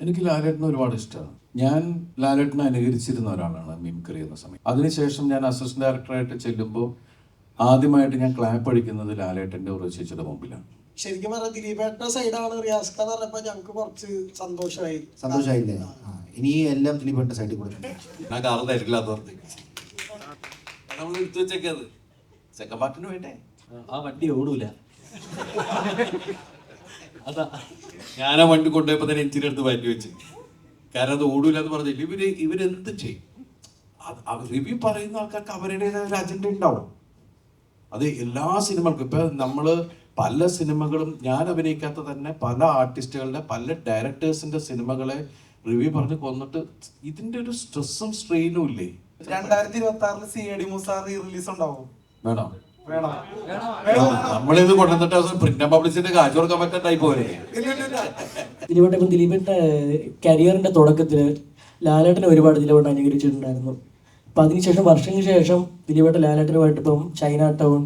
എനിക്ക് ലാലേട്ടനെ ഒരുപാട് ഇഷ്ടമാണ് ഞാൻ ലാലേട്ടനെ അനുകരിച്ചിരുന്ന ഒരാളാണ് മിമിക്രി എന്ന സമയം. അതിനുശേഷം ഞാൻ അസിസ്റ്റന്റ് ഡയറക്ടറായിട്ട് ചെല്ലുമ്പോൾ ആദ്യമായിട്ട് ഞാൻ ക്ലാപ്പ് അടിക്കുന്നത് ലാലേട്ടന്റെ ഒരു ചേച്ചിയുടെ മുമ്പിലാണ്. ശരിക്കും പറഞ്ഞാൽ ദിലീപേട്ടന്റെ സൈഡാണ് റിയാസ് എന്ന് പറഞ്ഞപ്പോൾ ഞങ്ങൾക്ക് കുറച്ച് സന്തോഷമായി സന്തോഷമായില്ലേ ആ, ഇനി എല്ലാം ദിലീപേട്ട സൈഡിൽ കൊടുത്തിട്ടുണ്ട് ഞാൻ പറഞ്ഞു നമ്മൾ എടുത്തു വെച്ചേക്കത്. സെക്കൻഡ് പാർട്ടിന് വേണ്ടേ ആ വണ്ടി ഓടൂല. അതാ ഞാൻ ആ വണ്ടി കൊണ്ടുപോയപ്പോ തന്നെ എഞ്ചിനെ എടുത്ത് മാറ്റി വെച്ച്. കാരണം അത് ഓടൂല എന്ന് പറഞ്ഞില്ല? ഇവർ ഇവരെന്ത് ചെയ്യും? റിവ്യൂ പറയുന്ന ആൾക്കാർക്ക് അവരുടേതായ അജണ്ട ഉണ്ടാവും. അത് എല്ലാ സിനിമകൾക്കും. ഇപ്പൊ നമ്മൾ പല സിനിമകളും ഞാൻ അഭിനയിക്കാത്ത തന്നെ പല ആർട്ടിസ്റ്റുകളുടെ പല ഡയറക്ടേഴ്സിന്റെ സിനിമകളെ റിവ്യൂ പറഞ്ഞ് കൊന്നിട്ട് ഇതിന്റെ ഒരു സ്ട്രെസ്സും സ്ട്രെയിനും ഇല്ലേ? രണ്ടായിരത്തി ഇരുപത്തി ആറിൽ C A D Moosa release ഉണ്ടാവും. വേണം? നമ്മളിത് കൊണ്ടുവന്നിട്ട് പ്രിന്റ് ആൻഡ് പബ്ലിസിന്റെ കാശ് കൊടുക്കാൻ പറ്റാണ്ടായി പോലെ ദിലീപേട്ടൻ ഇപ്പം കരിയറിന്റെ തുടക്കത്തിൽ ലാലേട്ടനെ ഒരുപാട് ദിലീപേട്ടൻ അനുകരിച്ചിട്ടുണ്ടായിരുന്നു അപ്പൊ അതിനുശേഷം വർഷങ്ങൾക്ക് ശേഷം ദിലീപേട്ട ലാലേട്ടനുമായിട്ട് ഇപ്പം ചൈന ടൗൺ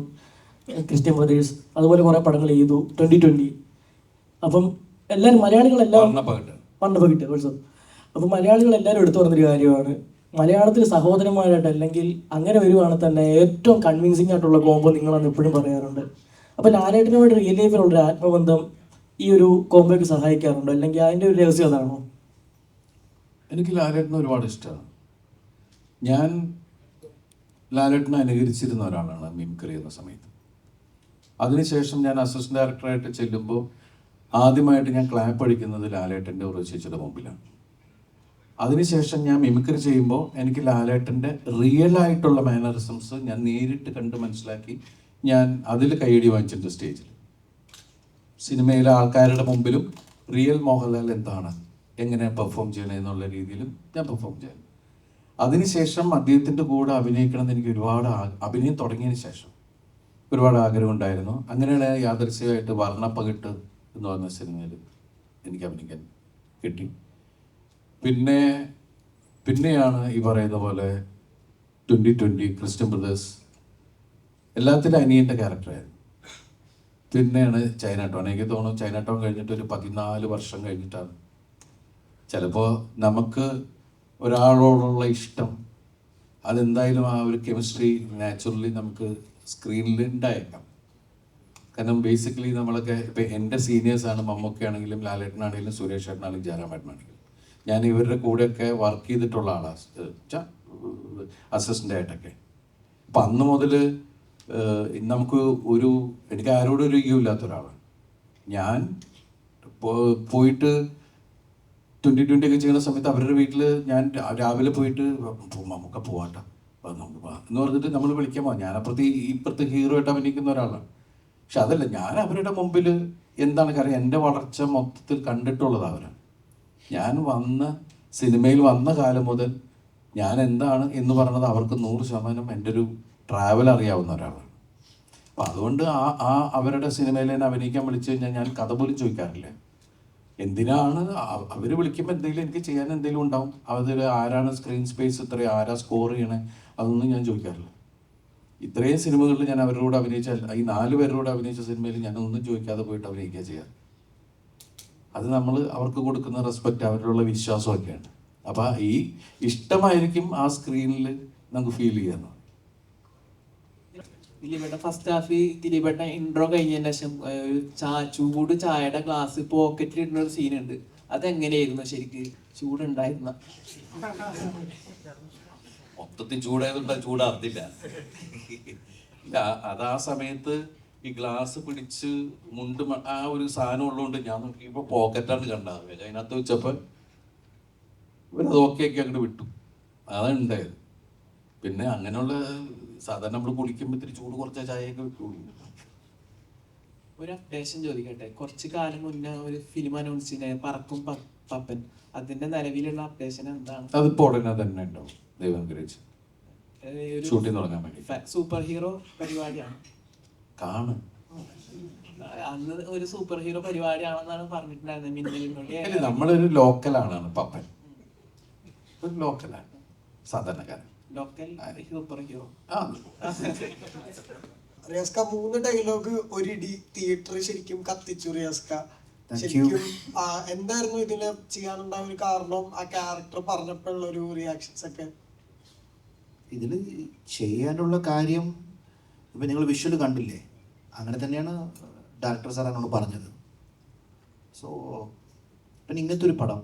ക്രിസ്ത്യൻ ബ്രദേഴ്സ് അതുപോലെ കുറെ പടങ്ങൾ ചെയ്തു. Twenty twenty. അപ്പം എല്ലാവരും മലയാളികളെല്ലാം പണ്ട് പകിട്ട് അപ്പൊ ദിവസം അപ്പം മലയാളികൾ എല്ലാവരും എടുത്തു പറഞ്ഞൊരു കാര്യമാണ് മലയാളത്തിൽ സഹോദരന്മാരായിട്ട് അല്ലെങ്കിൽ അങ്ങനെ വരുവാണെങ്കിൽ തന്നെ ഏറ്റവും കൺവിൻസിങ് ആയിട്ടുള്ള കോംബോ നിങ്ങളെന്ന് എപ്പോഴും പറയാറുണ്ട്. അപ്പൊ ലാലേട്ടനുമായിട്ട് റിയൽ ലൈഫിലുള്ള ഒരു ആത്മബന്ധം ഈ ഒരു കോംബോയ്ക്ക് സഹായിക്കാറുണ്ടോ? അല്ലെങ്കിൽ അതിന്റെ ഒരു രഹസ്യം അതാണോ? എനിക്ക് ലാലേട്ടനെ ഒരുപാട് ഇഷ്ടമാണ്. ഞാൻ ലാലേട്ടനെ അനുകരിച്ചിരുന്ന ഒരാളാണ് മിമിക്രി എന്ന സമയത്ത്. അതിനുശേഷം ഞാൻ അസിസ്റ്റന്റ് ഡയറക്ടറായിട്ട് ചെല്ലുമ്പോൾ ആദ്യമായിട്ട് ഞാൻ ക്ലാപ്പ് അടിക്കുന്നത് ലാലേട്ടന്റെ ചേച്ചിയുടെ മുമ്പിലാണ്. അതിനുശേഷം ഞാൻ മിമിക്രി ചെയ്യുമ്പോൾ എനിക്ക് ലാലേട്ടന്റെ റിയൽ ആയിട്ടുള്ള മാനറിസംസ് ഞാൻ നേരിട്ട് കണ്ട് മനസ്സിലാക്കി ഞാൻ അതിൽ കൈയടി വാങ്ങിച്ചിട്ടുണ്ട് സ്റ്റേജിൽ. സിനിമയിലെ ആൾക്കാരുടെ മുമ്പിലും റിയൽ മോഹൻലാൽ എന്താണ് എങ്ങനെ പെർഫോം ചെയ്യണം എന്നുള്ള രീതിയിലും ഞാൻ പെർഫോം ചെയ്യുന്നു അതിനുശേഷം അദ്ദേഹത്തിന്റെ കൂടെ അഭിനയിക്കണം എന്ന് എനിക്ക് ഒരുപാട് അഭിനയം തുടങ്ങിയതിന് ശേഷം ഒരുപാട് ആഗ്രഹം ഉണ്ടായിരുന്നു. അങ്ങനെയാണ് യാദൃശ്യമായിട്ട് വർണപ്പകിട്ട് എന്ന് പറഞ്ഞ സിനിമയിൽ എനിക്ക് അഭിനയിക്കാൻ കിട്ടി. പിന്നെ പിന്നെയാണ് ഈ പറയുന്ന പോലെ ട്വന്റി ട്വന്റി ക്രിസ്ത്യൻ ബ്രദേഴ്സ് എല്ലാത്തിലും അനിയന്റെ ക്യാരക്ടറായിരുന്നു പിന്നെയാണ് ചൈന ടൗൺ എനിക്ക് തോന്നുന്നു ചൈന ടൗൺ കഴിഞ്ഞിട്ട് ഒരു പതിനാല് വർഷം കഴിഞ്ഞിട്ടാണ്. ചിലപ്പോൾ നമുക്ക് ഒരാളോടുള്ള ഇഷ്ടം അതെന്തായാലും ആ ഒരു കെമിസ്ട്രി നാച്ചുറലി നമുക്ക് സ്ക്രീനിൽ ഉണ്ടായേക്കാം. കാരണം ബേസിക്കലി നമ്മളൊക്കെ ഇപ്പം എന്റെ സീനിയേഴ്സാണ് മമ്മൂക്കയാണെങ്കിലും ലാലേട്ടനാണെങ്കിലും സുരേഷ് ഏട്ടനാണെങ്കിലും ജയറാമേട്ടനാണെങ്കിലും ഞാൻ ഇവരുടെ കൂടെയൊക്കെ വർക്ക് ചെയ്തിട്ടുള്ള ആളാണ് അസിസ്റ്റന്റ് ആയിട്ടൊക്കെ. അപ്പം അന്ന് മുതൽ നമുക്ക് ഒരു എനിക്ക് ആരോടും ഒരു ഈഗോ ഇല്ലാത്ത ഒരാളാണ്. ഞാൻ പോയിട്ട് ട്വന്റി ട്വന്റി ഒക്കെ ചെയ്യുന്ന സമയത്ത് അവരുടെ വീട്ടിൽ ഞാൻ രാവിലെ പോയിട്ട് നമുക്ക് പോവാട്ടോ. എന്ന് പറഞ്ഞിട്ട് നമ്മൾ വിളിക്കാൻ പോകാം ഞാനപ്പുറത്ത് ഇപ്പുറത്ത് ഹീറോ ആയിട്ട് അഭിനയിക്കുന്ന ഒരാളാണ്. പക്ഷെ അതല്ല ഞാൻ അവരുടെ മുമ്പിൽ എന്താണ് കാര്യം? എന്റെ വളർച്ച മൊത്തത്തിൽ കണ്ടിട്ടുള്ളത് അവരാണ് ഞാൻ വന്ന സിനിമയിൽ വന്ന കാലം മുതൽ ഞാൻ എന്താണ് എന്ന് പറഞ്ഞത് അവർക്ക് നൂറ് ശതമാനം എന്റെ ഒരു ട്രാവൽ അറിയാവുന്ന ഒരാളാണ്. അപ്പം അതുകൊണ്ട് ആ ആ അവരുടെ സിനിമയിൽ എന്നെ അഭിനയിക്കാൻ വിളിച്ചു കഴിഞ്ഞാൽ ഞാൻ കഥ പോലും ചോദിക്കാറില്ല. എന്തിനാണ് അവർ വിളിക്കുമ്പോൾ എന്തെങ്കിലും എനിക്ക് ചെയ്യാൻ എന്തെങ്കിലും ഉണ്ടാവും. അതിൽ ആരാണ് സ്ക്രീൻ സ്പേസ് ഇത്രയും ആരാ സ്കോർ ചെയ്യണേ അതൊന്നും ഞാൻ ചോദിക്കാറില്ല. ഇത്രയും സിനിമകളിൽ ഞാൻ അവരുടെ കൂടെ അഭിനയിച്ച ഈ നാല് പേരുടെ കൂടെ അഭിനയിച്ച സിനിമയിൽ ഞാൻ ഒന്നും ചോദിക്കാതെ പോയിട്ട് അഭിനയിക്കുക ചെയ്യാറ്. അത് നമ്മൾ അവർക്ക് കൊടുക്കുന്ന റെസ്പെക്റ്റ് അവരോടുള്ള വിശ്വാസമൊക്കെയാണ് അപ്പം ഈ ഇഷ്ടമായിരിക്കും ആ സ്ക്രീനിൽ നമുക്ക് ഫീൽ ചെയ്യുന്നത് ദിലീപേട്ട ഫസ്റ്റ് ഹാഫ് ദിലീപേട്ട ഇൻട്രോ കഴിഞ്ഞതിന് ശേഷം ഒരു ചാ ചൂട് ചായയുടെ ഗ്ലാസ് പോക്കറ്റിൽ ഇടുന്ന ഒരു സീനുണ്ട് അതെങ്ങനെയായിരുന്നു ശരിക്ക്? ചൂടുണ്ടായിരുന്ന? മൊത്തത്തിൽ ചൂടായതുകൊണ്ട് ചൂടാർത്തില്ല ഇല്ല അത് ആ സമയത്ത് ഈ ഗ്ലാസ് പിടിച്ച് മുണ്ട് ആ ഒരു സാധനം ഉള്ളതുകൊണ്ട് ഞാൻ നോക്കിയപ്പോൾ പോക്കറ്റാണ് കണ്ടത് അതിനകത്ത് വെച്ചപ്പോൾ ഇവരത് ഓക്കെ ഒക്കെ അങ്ങോട്ട് വിട്ടു. അതാണ് ഉണ്ടായത് പിന്നെ അങ്ങനെയുള്ള സാധാരണ നമ്മൾ കുളിക്കുമ്പോൾ ഇത്തിരി ചൂട് കുറച്ച ചായയൊക്കെ വെക്കുള്ളൂ ഒരു അപ്ഡേഷൻ ചോദിക്കട്ടെ. കുറച്ച് കാലം മുന്നേ ഒരു ഫിലിം അനൗൺസ് ചെയ്ത പറക്കും പപ്പൻ. അതിന്റെ നിലവിലുള്ള അപ്ഡേഷൻ എന്താണ്? അതിപ്പോ ഉടനെ തന്നെ ഉണ്ടാവും ദൈവം ഷൂട്ടിംഗ് തുടങ്ങാൻ വേണ്ടി സൂപ്പർ ഹീറോ പരിപാടിയാണ്. കാണും. അന്ന് ഒരു സൂപ്പർ ഹീറോ പരിപാടിയാണെന്നാണ് പറഞ്ഞിട്ടുണ്ടായിരുന്നത് അല്ല മിന്നലിനുള്ളിൽ നമ്മളൊരു ലോക്കലാണ് പപ്പൻ. ഒരു ലോക്കലാണ് സാധാരണക്കാരൻ. ലോക്കൽ സൂപ്പർ ഹീറോ റിയാസ്ക മൂന്ന് ഡയലോഗ് ഒരിടി തിയേറ്റർ ശരിക്കും കത്തിച്ചു റിയാസ്ക. Thank ശരിക്കും ആ, എന്തായിരുന്നു ഇതിനെ ചെയ്യാനുണ്ടായ ഒരു കാരണം? ആ ക്യാരക്ടർ പറഞ്ഞപ്പോഴുള്ള ഒരു റിയാക്ഷൻസ് ഒക്കെ. ഇതിൽ ചെയ്യാനുള്ള കാര്യം ഇപ്പൊ നിങ്ങൾ വിഷ്വൽ കണ്ടില്ലേ? അങ്ങനെ തന്നെയാണ് ഡയറക്ടർ സാർ എന്നോട് പറഞ്ഞത്. സോ പിന്നെ ഇങ്ങനത്തെ ഒരു പടം.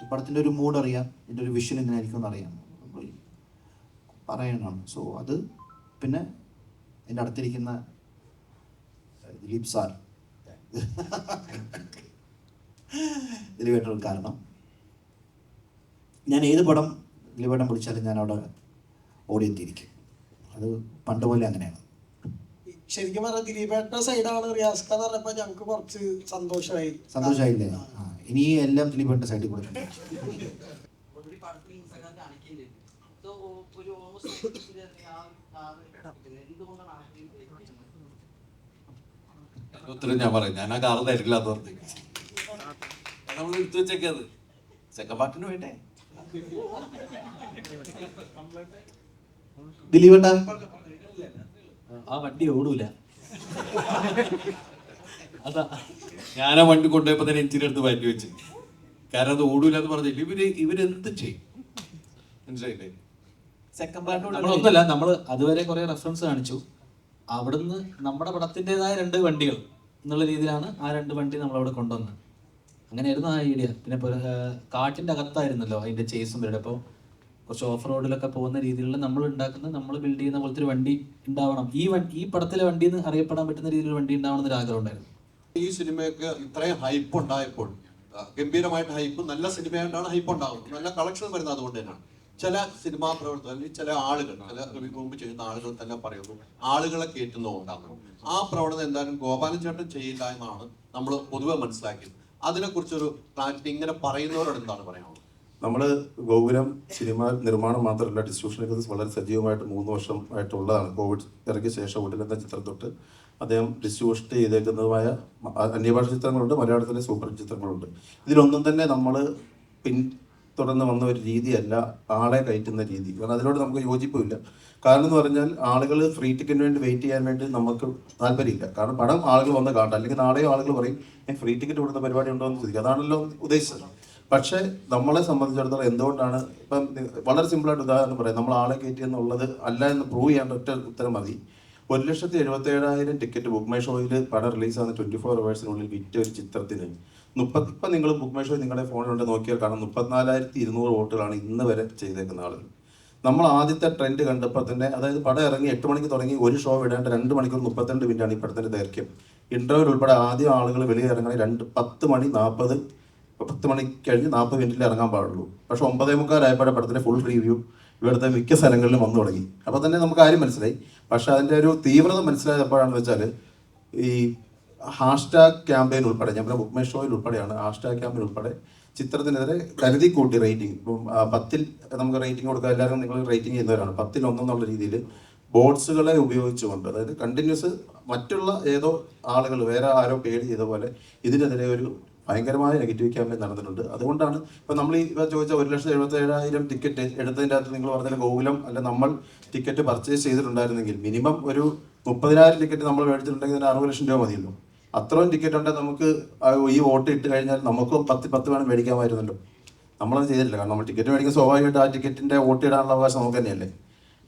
ഈ പടത്തിന്റെ ഒരു മൂഡ് അറിയാം ഇതിന്റെ ഒരു വിഷൻ എങ്ങനെയായിരിക്കും എന്നറിയാം നമ്മൾ പറയാനാണ് സോ അത് പിന്നെ എന്റെ അടുത്തിരിക്കുന്ന ദിലീപ് സാർ. ദിലീപേട്ടൻ കാരണം. ഞാൻ ഏത് പടം ദിലീപേട്ടൻ പിടിച്ചാലും ഞാൻ അവിടെ ഓടിയെത്തിയിരിക്കും അത് പണ്ട് പോലെ അങ്ങനെയാണ്. ശരിക്കും പറഞ്ഞാൽ ദിലീപേട്ട സൈഡാണ് റിയാസ് എന്ന് പറഞ്ഞപ്പോ ഞങ്ങക്ക് കുറച്ച് സന്തോഷമായി സന്തോഷമായില്ലേ ആ ഇനി എല്ലാം ദിലീപേട്ട സൈഡിൽ കൊടുത്തിട്ടുണ്ട് ഓൾറെഡി പടത്തിൽ ഇൻസ്റ്റാഗ്രാം കാണിക്കുന്നുണ്ട് സോ ഒരു ഓൾമോസ്റ്റ് എന്തുകൊണ്ടാണ് ആ scene ഉപയോഗിക്കുന്നത്? ഉത്തരം ഞാൻ പറയാം. ഞാൻ ആ കാറ് തരില്ല എന്ന് പറഞ്ഞു. നമ്മൾ എടുത്തു വെച്ചേക്കത് സെക്കൻഡ് പാർട്ടിന് വേണ്ടേ? ദിലീപേട്ട. ആ വണ്ടി ഓടൂല. അതാ. ഞാൻ ആ വണ്ടി കൊണ്ടുപോയപ്പോ തന്നെ എഞ്ചിൻ എടുത്ത് മാറ്റി വെച്ച്. കാരണം അത് ഓടൂല എന്ന് പറഞ്ഞില്ല ഇവർ ഇവരെന്ത് ചെയ്യും? മനസ്സിലായില്ലേ? സെക്കൻഡ് പാർട്ടിനോട് നമ്മളൊന്നല്ല നമ്മൾ അതുവരെ കുറെ റെഫറൻസ് കാണിച്ചു. അവിടുന്ന് നമ്മുടെ പടത്തിന്റെതായ രണ്ട് വണ്ടികൾ എന്നുള്ള രീതിയിലാണ് ആ രണ്ട് വണ്ടി നമ്മളവിടെ കൊണ്ടുവന്നത്. അങ്ങനെയായിരുന്നു ആ ഐഡിയ പിന്നെ കാട്ടിന്റെ അകത്തായിരുന്നല്ലോ അതിന്റെ ചേസും വരുടെ അപ്പോൾ കുറച്ച് ഓഫ് റോഡിലൊക്കെ പോകുന്ന രീതിയിലുള്ള നമ്മൾ ഉണ്ടാക്കുന്ന നമ്മൾ ബിൽഡ് ചെയ്യുന്ന പോലത്തെ ഒരു വണ്ടി ഉണ്ടാവണം. ഈ വണ്ടി ഈ പടത്തിലെ വണ്ടി എന്ന് അറിയപ്പെടാൻ പറ്റുന്ന രീതിയിൽ വണ്ടി ഉണ്ടാവണം എന്നൊരു ആഗ്രഹം ഉണ്ടായിരുന്നു. ഈ സിനിമയൊക്കെ ഇത്രയും ഹൈപ്പ് ഉണ്ടായപ്പോൾ ഗംഭീരമായിട്ട് ഹൈപ്പ് നല്ല സിനിമയായിട്ടാണ് ഹൈപ്പ് ഉണ്ടാകുന്നത് നല്ല കളക്ഷൻ വരുന്നത് അതുകൊണ്ട് തന്നെയാണ്. ചില സിനിമാ പ്രവർത്തകർ അല്ലെങ്കിൽ ചില ആളുകൾ ചില റിവ്യൂമ്പ് ചെയ്യുന്ന ആളുകൾ തന്നെ പറയുന്നു ആളുകളെ കയറ്റുന്നതുകൊണ്ടാണ് ആ പ്രവണത എന്തായാലും ഗോപാലൻ ചേട്ടൻ ചെയ്യില്ല എന്നാണ് നമ്മൾ പൊതുവെ മനസ്സിലാക്കിയത്. അതിനെക്കുറിച്ചൊരു ക്ലാരിറ്റി ഇങ്ങനെ പറയുന്നവരോട് എന്താണ് പറയാനുള്ളത്? നമ്മൾ ഗോകുലം സിനിമ നിർമ്മാണം മാത്രമല്ല ഡിസ്ട്രിബ്യൂഷനൊക്കെ വളരെ സജീവമായിട്ട് മൂന്ന് വർഷം ആയിട്ടുള്ളതാണ്. കോവിഡ് ഇറങ്ങിയ ശേഷം ഉടലെന്ന ചിത്രം തൊട്ട് അദ്ദേഹം ഡിസ്ട്രിബ്യൂഷൻ ചെയ്തേക്കുന്നതുമായ അന്യഭാഷ ചിത്രങ്ങളുണ്ട് മലയാളത്തിലെ സൂപ്പർ ചിത്രങ്ങളുണ്ട്. ഇതിലൊന്നും തന്നെ നമ്മൾ പിൻ തുടർന്ന് വന്ന ഒരു രീതിയല്ല ആളെ കയറ്റുന്ന രീതി. കാരണം അതിനോട് നമുക്ക് യോജിപ്പില്ല കാരണം എന്ന് പറഞ്ഞാൽ ആളുകൾ ഫ്രീ ടിക്കറ്റിന് വേണ്ടി വെയിറ്റ് ചെയ്യാൻ വേണ്ടി നമുക്ക് താല്പര്യമില്ല. കാരണം പടം ആളുകൾ വന്ന് കാണട്ടെ. അല്ലെങ്കിൽ നാളെയും ആളുകൾ പറയും ഫ്രീ ടിക്കറ്റ് കൊടുക്കുന്ന പരിപാടി ഉണ്ടോ എന്ന് ചോദിക്കും. അതാണല്ലോ ഉദ്ദേശിച്ചത് പക്ഷേ നമ്മളെ സംബന്ധിച്ചിടത്തോളം എന്തുകൊണ്ടാണ് ഇപ്പം വളരെ സിമ്പിളായിട്ട് ഉദാഹരണം പറയാം. നമ്മൾ ആളെ കയറ്റി എന്നുള്ളത് അല്ല എന്ന് പ്രൂവ് ചെയ്യാൻ ഒറ്റ ഉത്തരം മതി. ഒരു ലക്ഷത്തി എഴുപത്തി ഏഴായിരം ടിക്കറ്റ് ബുക്ക് മൈ ഷോയിൽ പടം റിലീസാകുന്ന ട്വന്റി ഫോർ അവേഴ്സിനുള്ളിൽ വിറ്റ ഒരു ചിത്രത്തിന് മുപ്പത്തി ഇപ്പം നിങ്ങൾ ബുക്ക് മൈ ഷോ നിങ്ങളുടെ ഫോണിലുണ്ട് നോക്കിയാൽ കാണാം മുപ്പത്തിനാലായിരത്തി ഇരുന്നൂറ് വോട്ടുകളാണ് ഇന്ന് വരെ ചെയ്തേക്കുന്ന ആളുകൾ. നമ്മൾ ആദ്യത്തെ ട്രെൻഡ് കണ്ടപ്പോൾ തന്നെ അതായത് പടം ഇറങ്ങി എട്ട് മണിക്ക് തുടങ്ങി ഒരു ഷോ വിടേണ്ട രണ്ട് മണിക്കൂർ മുപ്പത്തിരണ്ട് മിനിറ്റാണ് ഈ പടത്തിന്റെ ദൈർഘ്യം. ഇന്റർവ്യൂ ഉൾപ്പെടെ ആദ്യം ആളുകൾ വെളിയിൽ ഇറങ്ങണ രണ്ട് പത്ത് മണി നാൽപ്പത് പത്ത് മണി കഴിഞ്ഞ് നാൽപ്പത് മിനിറ്റിൽ ഇറങ്ങാൻ പാടുള്ളൂ. പക്ഷെ ഒമ്പതേ മുക്കാലായപ്പോഴെ പടത്തിന്റെ ഫുൾ റിവ്യൂ ഇവിടുത്തെ മിക്ക സ്ഥലങ്ങളിലും വന്നു തുടങ്ങി. അപ്പോൾ തന്നെ നമുക്ക് ആരും മനസ്സിലായി. പക്ഷെ അതിന്റെ ഒരു തീവ്രത മനസ്സിലായത് എപ്പോഴാണെന്ന് വെച്ചാൽ ഈ ഹാഷ്ടാഗ് ക്യാമ്പയിൻ ഉൾപ്പെടെ ഞാൻ ബുക്ക് മൈ ഷോയിൽ ഉൾപ്പെടെയാണ് ഹാഷ്ടാഗ് ക്യാമ്പയിൻ ഉൾപ്പെടെ ചിത്രത്തിനെതിരെ കരുതി കൂട്ടി റേറ്റിംഗ് ഇപ്പം പത്തിൽ നമുക്ക് റേറ്റിംഗ് കൊടുക്കുക എല്ലാവരും നിങ്ങൾ റേറ്റിംഗ് ചെയ്യുന്നവരാണ്. പത്തിൽ ഒന്നെന്നുള്ള രീതിയിൽ ബോട്ട്സുകളെ ഉപയോഗിച്ചുകൊണ്ട് അതായത് കണ്ടിന്യൂസ് മറ്റുള്ള ഏതോ ആളുകൾ വേറെ ആരോ പേര് ചെയ്ത പോലെ ഇതിനെതിരെ ഒരു ഭയങ്കരമായ നെഗറ്റീവ് ക്യാമ്പയിൻ നടന്നിട്ടുണ്ട്. അതുകൊണ്ടാണ് ഇപ്പൊ നമ്മൾ ഈ ചോദിച്ച ഒരു ലക്ഷത്തി എഴുപത്തി ഏഴായിരം ടിക്കറ്റ് എടുത്തതിന്റെ അകത്ത് നിങ്ങൾ പറഞ്ഞ ഗോകുലം അല്ല നമ്മൾ ടിക്കറ്റ് പർച്ചേസ് ചെയ്തിട്ടുണ്ടായിരുന്നെങ്കിൽ മിനിമം ഒരു മുപ്പതിനായിരം ടിക്കറ്റ് നമ്മൾ മേടിച്ചിട്ടുണ്ടെങ്കിൽ തന്നെ അറുപത് ലക്ഷം രൂപ മതിയല്ലോ. അത്രയും ടിക്കറ്റ് ഉണ്ടെങ്കിൽ നമുക്ക് ഈ വോട്ട് ഇട്ട് കഴിഞ്ഞാൽ നമുക്കും പത്ത് പത്ത് വേണം മേടിക്കാമായിരുന്നല്ലോ. നമ്മളത് ചെയ്തിട്ടില്ല. കാരണം നമ്മൾ ടിക്കറ്റ് മേടിക്കാൻ സ്വാഭാവികമായിട്ട് ആ ടിക്കറ്റിന്റെ വോട്ട് ഇടാനുള്ള അവകാശം നമുക്ക് തന്നെയല്ലേ?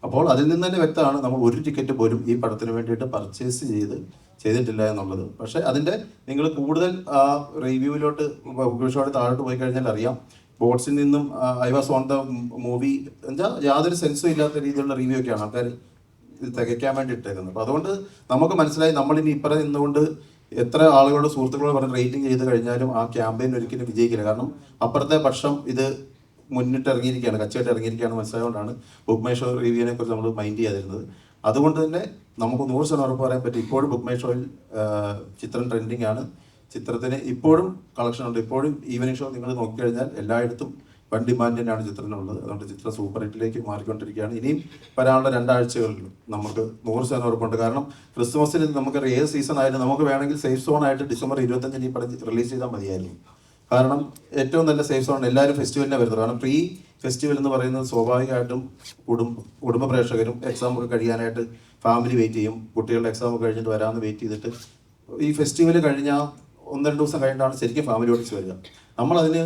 അപ്പോൾ അതിൽ നിന്ന് തന്നെ വ്യക്തമാണ് നമ്മൾ ഒരു ടിക്കറ്റ് പോലും ഈ പടത്തിന് വേണ്ടിയിട്ട് പർച്ചേസ് ചെയ്ത് ചെയ്തിട്ടില്ല എന്നുള്ളത്. പക്ഷേ അതിന്റെ നിങ്ങൾ കൂടുതൽ റിവ്യൂവിലോട്ട് ഷോയുടെ താഴോട്ട് പോയി കഴിഞ്ഞാൽ അറിയാം. ബോട്ട്സിൽ നിന്നും I was on the movie. എന്താ യാതൊരു സെൻസും ഇല്ലാത്ത രീതിയിലുള്ള റിവ്യൂ ഒക്കെയാണ് ആൾക്കാർ തികയ്ക്കാൻ വേണ്ടി ഇട്ടേക്കുന്നത്. അപ്പോൾ അതുകൊണ്ട് നമുക്ക് മനസ്സിലായി നമ്മളിനി ഇപ്പറ നിന്നുകൊണ്ട് എത്ര ആളുകളുടെ സുഹൃത്തുക്കളോട് പറഞ്ഞ് റേറ്റിംഗ് ചെയ്ത് കഴിഞ്ഞാലും ആ ക്യാമ്പയിൻ ഒരിക്കലും വിജയിക്കില്ല. കാരണം അപ്പുറത്തെ പക്ഷം ഇത് മുന്നിട്ട് ഇറങ്ങിയിരിക്കുകയാണ് കച്ചവടം ഇറങ്ങിയിരിക്കുകയാണ് മനസ്സിലായതുകൊണ്ടാണ് ബുക്ക് മൈ ഷോ റിവ്യൂവിനെ കുറിച്ച് നമ്മൾ മൈൻഡ് ചെയ്യാതിരുന്നത്. അതുകൊണ്ട് തന്നെ നമുക്ക് നൂറ് ശതമാനം ഉറപ്പ് പറയാൻ പറ്റും ഇപ്പോഴും ബുക്ക് മൈ ഷോയിൽ ചിത്രം ട്രെൻഡിങ് ആണ്. ചിത്രത്തിന് ഇപ്പോഴും കളക്ഷൻ ഉണ്ട്. ഇപ്പോഴും ഈവനിങ് ഷോ നിങ്ങൾ നോക്കിക്കഴിഞ്ഞാൽ എല്ലായിടത്തും വൺ ഡിമാൻഡ് തന്നെയാണ് ചിത്രത്തിനുള്ളത്. അതുകൊണ്ട് ചിത്രം സൂപ്പർ ഹിറ്റിലേക്ക് മാറിക്കൊണ്ടിരിക്കുകയാണ്. ഇനിയും വരാനുള്ള രണ്ടാഴ്ചകളിൽ നമുക്ക് നൂറ് ശതമാനം ഉറപ്പുണ്ട്. കാരണം ക്രിസ്മസിന് നമുക്ക് ഏത് സീസൺ ആയാലും നമുക്ക് വേണമെങ്കിൽ സേഫ് സോൺ ആയിട്ട് ഡിസംബർ ഇരുപത്തഞ്ചിന് ഈ പടം റിലീസ് ചെയ്താൽ മതിയായിരുന്നു. കാരണം ഏറ്റവും നല്ല സേഫ് സോൺ എല്ലാവരും ഫെസ്റ്റിവലിനെ വരുന്നത് കാരണം പ്രീ ഫെസ്റ്റിവൽ എന്ന് പറയുന്നത് സ്വാഭാവികമായിട്ടും കുടുംബ കുടുംബ പ്രേക്ഷകരും എക്സാം ഒക്കെ കഴിയാനായിട്ട് ഫാമിലി വെയിറ്റ് ചെയ്യും. കുട്ടികളുടെ എക്സാം ഒക്കെ കഴിഞ്ഞിട്ട് വരാമെന്ന് വെയിറ്റ് ചെയ്തിട്ട് ഈ ഫെസ്റ്റിവൽ കഴിഞ്ഞാൽ ഒന്ന് രണ്ട് ദിവസം കഴിഞ്ഞിട്ടാണ് ശരിക്കും ഫാമിലി ഓഡിയൻസ് വരിക. നമ്മളതിന്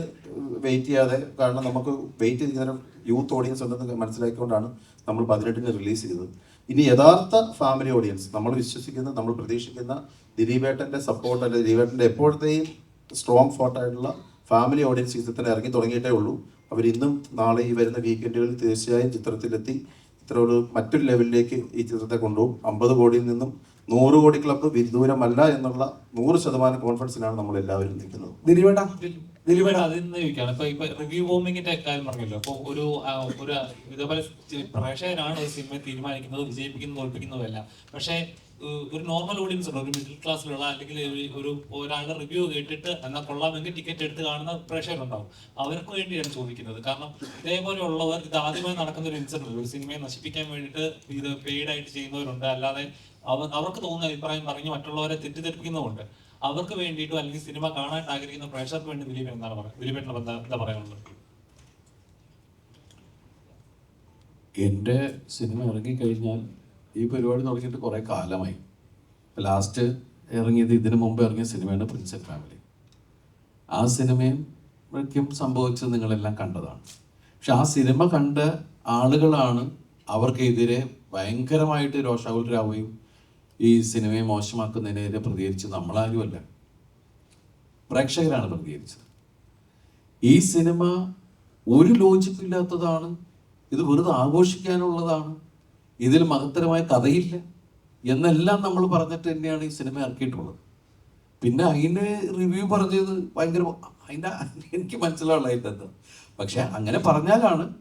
വെയിറ്റ് ചെയ്യാതെ കാരണം നമുക്ക് വെയിറ്റ് ചെയ്യുന്ന യൂത്ത് ഓഡിയൻസ് ഉണ്ടെന്ന് മനസ്സിലാക്കിക്കൊണ്ടാണ് നമ്മൾ പതിനെട്ടിന് റിലീസ് ചെയ്തത്. ഇനി യഥാർത്ഥ ഫാമിലി ഓഡിയൻസ് നമ്മൾ വിശ്വസിക്കുന്ന നമ്മൾ പ്രതീക്ഷിക്കുന്ന ദിലീപേട്ടന്റെ സപ്പോർട്ട് അല്ലെങ്കിൽ ദിലീപേട്ടന്റെ എപ്പോഴത്തെയും സ്ട്രോങ് ഫോർട്ടായിട്ടുള്ള ഫാമിലി ഓഡിയൻസ് ചിത്രത്തിന് ഇറങ്ങി തുടങ്ങിയിട്ടേ ഉള്ളൂ. അവർ ഇന്നും നാളെ ഈ വരുന്ന വീക്കെൻഡുകളിൽ തീർച്ചയായും ചിത്രത്തിലെത്തി. ഇത്ര ഒരു മറ്റൊരു ലെവലിലേക്ക് ഈ ചിത്രത്തെ കൊണ്ടുപോകും. അമ്പത് കോടിയിൽ നിന്നും നൂറ് കോടി ക്ലബ്ബ് വിദൂരമല്ല എന്നുള്ള നൂറ് ശതമാനം കോൺഫിഡൻസിലാണ് നമ്മൾ എല്ലാവരും നിൽക്കുന്നത്. ദിലീപേട്ടാ? ദിലീപേട്ട അതിൽ നിന്ന് ചോദിക്കുകയാണ് ഇപ്പൊ ഇപ്പൊ റിവ്യൂ ബോംബിങ്ങിന്റെ കാര്യം പറഞ്ഞല്ലോ. അപ്പൊ ഒരു ഒരു ഇതേപോലെ പ്രേക്ഷകരാണ് ഒരു സിനിമ തീരുമാനിക്കുന്നത് വിജയിപ്പിക്കുന്നത് തോൽപ്പിക്കുന്നതല്ല പക്ഷേ ഒരു നോർമൽ ഓഡിയൻസ് ഉണ്ട്? ഒരു മിഡിൽ ക്ലാസ്സിലുള്ള അല്ലെങ്കിൽ ഒരു- ഒരു ഒരാളുടെ റിവ്യൂ കേട്ടിട്ട് എന്നാൽ കൊള്ളാമെങ്കിൽ ടിക്കറ്റ് എടുത്ത് കാണുന്ന പ്രേക്ഷകരുണ്ടാവും. അവർക്ക് വേണ്ടിയാണ് ചോദിക്കുന്നത്. കാരണം ഇതേപോലെയുള്ളവർ ഇത് ആദ്യമായി നടക്കുന്ന ഒരു ഇൻസിഡന്റ് ഒരു സിനിമയെ നശിപ്പിക്കാൻ വേണ്ടിയിട്ട് ഇത് പെയ്ഡ് ആയിട്ട് ചെയ്യുന്നവരുണ്ട്. അല്ലാതെ അവർ അവർക്ക് തോന്നുന്ന അഭിപ്രായം പറഞ്ഞ് മറ്റുള്ളവരെ തെറ്റിദ്ധരിപ്പിക്കുന്നതുണ്ട് അവർക്ക് വേണ്ടിയിട്ടും അല്ലെങ്കിൽ സിനിമ കാണാൻ ആഗ്രഹിക്കുന്ന പ്രേക്ഷകർക്ക് വേണ്ടി ദിലീപൻ എന്താണ് പറയുക ദിലീപേട്ടനെ എന്താ പറയാനുള്ളത്? എന്റെ സിനിമ ഇറങ്ങിക്കഴിഞ്ഞാൽ ഈ പരിപാടി തുടങ്ങിയിട്ട് കുറേ കാലമായി. ലാസ്റ്റ് ഇറങ്ങിയത് ഇതിനു മുമ്പ് ഇറങ്ങിയ സിനിമയാണ് പ്രിൻസൽ ഫാമിലി ആ സിനിമയും സംഭവിച്ചത് നിങ്ങളെല്ലാം കണ്ടതാണ്. പക്ഷെ ആ സിനിമ കണ്ട ആളുകളാണ് അവർക്കെതിരെ ഭയങ്കരമായിട്ട് രോഷാകുലരാവുകയും ഈ സിനിമയെ മോശമാക്കുന്നതിനെതിരെ പ്രതികരിച്ച് നമ്മളാരുമല്ല. പ്രേക്ഷകരാണ് പ്രതികരിച്ചത്. ഈ സിനിമ ഒരു ലോജിക്കില്ലാത്തതാണ് ഇത് വെറുതെ ആഘോഷിക്കാനുള്ളതാണ്. ഇതിൽ മഹത്തരമായ കഥയില്ല. എന്നെല്ലാം നമ്മൾ പറഞ്ഞിട്ട് തന്നെയാണ് ഈ സിനിമ ഇറക്കിയിട്ടുള്ളത്. പിന്നെ അതിന് റിവ്യൂ പറഞ്ഞത് ഭയങ്കര അതിന്റെ എനിക്ക് മനസ്സിലാവുള്ള അതിന്റെ എന്താ പക്ഷെ അങ്ങനെ പറഞ്ഞാലാണ്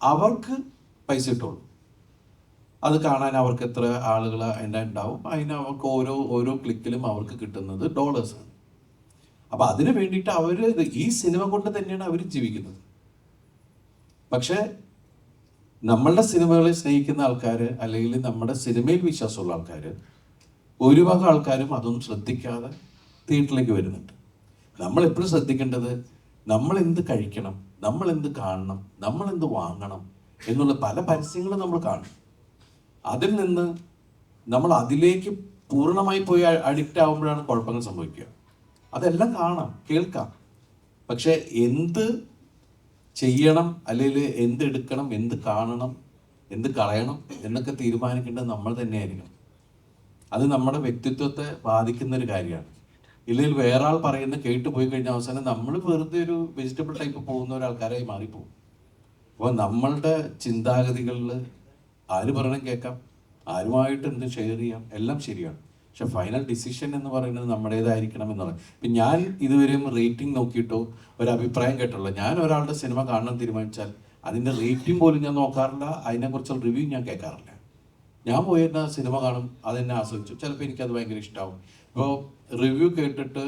അവർക്ക് പൈസ കിട്ടുള്ളൂ. അത് കാണാൻ അവർക്ക് എത്ര ആളുകൾ അതിന്റെ ഉണ്ടാവും. അതിന് അവർക്ക് ഓരോ ഓരോ ക്ലിക്കിലും അവർക്ക് കിട്ടുന്നത് ഡോളേഴ്സാണ് അപ്പോൾ അതിന് വേണ്ടിയിട്ട് അവർ ഈ സിനിമ കൊണ്ട് തന്നെയാണ് അവർ ജീവിക്കുന്നത്. പക്ഷേ നമ്മളുടെ സിനിമകളെ സ്നേഹിക്കുന്ന ആൾക്കാർ അല്ലെങ്കിൽ നമ്മുടെ സിനിമയിൽ വിശ്വാസമുള്ള ആൾക്കാർ ഭൂരിഭാഗം ആൾക്കാരും അതൊന്നും ശ്രദ്ധിക്കാതെ തിയേറ്ററിലേക്ക് വരുന്നുണ്ട്. നമ്മൾ എപ്പോഴും ശ്രദ്ധിക്കേണ്ടത് നമ്മൾ എന്ത് കഴിക്കണം നമ്മൾ എന്ത് കാണണം നമ്മൾ എന്ത് വാങ്ങണം എന്നുള്ള പല പരസ്യങ്ങളും നമ്മൾ കാണും. അതിൽ നിന്ന് നമ്മൾ അതിലേക്ക് പൂർണമായി പോയി അഡിക്റ്റ് ആകുമ്പോഴാണ് കുഴപ്പങ്ങൾ സംഭവിക്കുക. അതെല്ലാം കാണാം കേൾക്കാം. പക്ഷെ എന്ത് ചെയ്യണം അല്ലെങ്കിൽ എന്ത് എടുക്കണം എന്ത് കാണണം എന്ത് കളയണം എന്നൊക്കെ തീരുമാനിക്കേണ്ടത് നമ്മൾ തന്നെയായിരിക്കണം. അത് നമ്മുടെ വ്യക്തിത്വത്തെ ബാധിക്കുന്ന ഒരു കാര്യമാണ്. ഇല്ലെങ്കിൽ വേറെ ആൾ പറയുന്ന കേട്ട് പോയി കഴിഞ്ഞ അവസാനം നമ്മൾ വെറുതെ ഒരു വെജിറ്റബിൾ ടൈപ്പ് പോകുന്ന ഒരാൾക്കാരായി മാറിപ്പോകും. അപ്പോൾ നമ്മളുടെ ചിന്താഗതികളിൽ ആര് പറയണം കേൾക്കാം. ആരുമായിട്ട് എന്ത് ഷെയർ ചെയ്യാം? എല്ലാം ശരിയാണ്. പക്ഷെ ഫൈനൽ ഡിസിഷൻ എന്ന് പറയുന്നത് നമ്മുടേതായിരിക്കണം എന്നുള്ളത്. ഇപ്പം ഞാൻ ഇതുവരെയും റേറ്റിംഗ് നോക്കിയിട്ടോ ഒരു അഭിപ്രായം കേട്ടുള്ളൂ ഞാൻ ഒരാളുടെ സിനിമ കാണാൻ തീരുമാനിച്ചാൽ അതിന്റെ റേറ്റിംഗ് പോലും ഞാൻ നോക്കാറില്ല. അതിനെക്കുറിച്ചുള്ള റിവ്യൂ ഞാൻ കേൾക്കാറില്ല. ഞാൻ പോയിരുന്ന സിനിമ കാണും അതെന്നെ ആസ്വദിച്ചു. ചിലപ്പോൾ എനിക്കത് ഭയങ്കര ഇഷ്ടമാവും ഇപ്പോൾ റിവ്യൂ കേട്ടിട്ട്